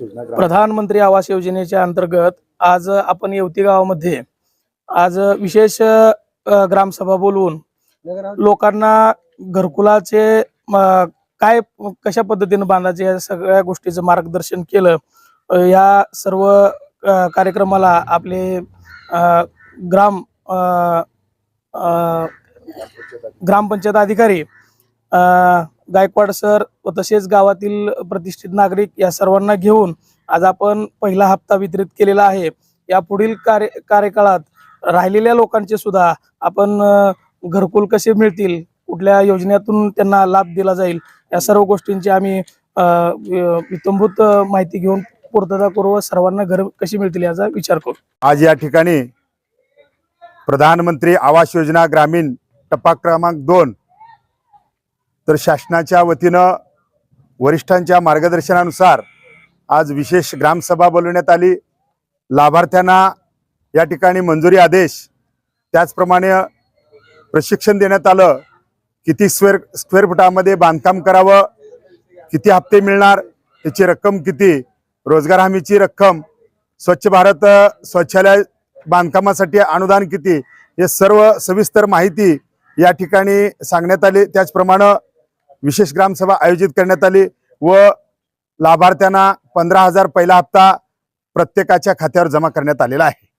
प्रधानमंत्री आवास योजनेच्या अंतर्गत आज आपण येवती गावामध्ये आज विशेष ग्रामसभा बोलवून लोकांना घरकुलाचे काय कशा पद्धतीने बांधायचे या सगळ्या गोष्टीचं मार्गदर्शन केलं. या सर्व कार्यक्रमाला आपले ग्राम ग्रामपंचायत अधिकारी अ, गायकवाड सर व तसेच गावातील प्रतिष्ठित नागरिक या सर्वांना घेऊन आज आपण पहिला हप्ता वितरित केलेला आहे. या पुढील कार्य कार्यकाळात राहिलेल्या लोकांचे सुद्धा आपण घरकुल कसे मिळतील कुठल्या योजनेतून त्यांना लाभ दिला जाईल या सर्व गोष्टींची आम्ही अ, वितंभूत माहिती घेऊन पूर्तता करू व सर्वांना घर कशी मिळतील याचा विचार करू. आज या ठिकाणी प्रधानमंत्री आवास योजना ग्रामीण टप्पा क्रमांक दोन तर शासनाच्या वतीनं वरिष्ठांच्या मार्गदर्शनानुसार आज विशेष ग्रामसभा बोलवण्यात आली. लाभार्थ्यांना या ठिकाणी मंजुरी आदेश त्याचप्रमाणे प्रशिक्षण देण्यात आलं. किती स्क्वेअर स्क्वेअर फुटामध्ये बांधकाम करावं किती हप्ते मिळणार त्याची रक्कम किती रोजगार हमीची रक्कम स्वच्छ भारत स्वच्छालय बांधकामासाठी अनुदान किती हे सर्व सविस्तर माहिती या ठिकाणी सांगण्यात आली. त्याचप्रमाणे विशेष ग्रामसभा आयोजित करण्यात आली व लाभार्थ्यांना पंधरा हजार पहिला हप्ता प्रत्येकाच्या खात्यावर जमा करण्यात आलेला आहे.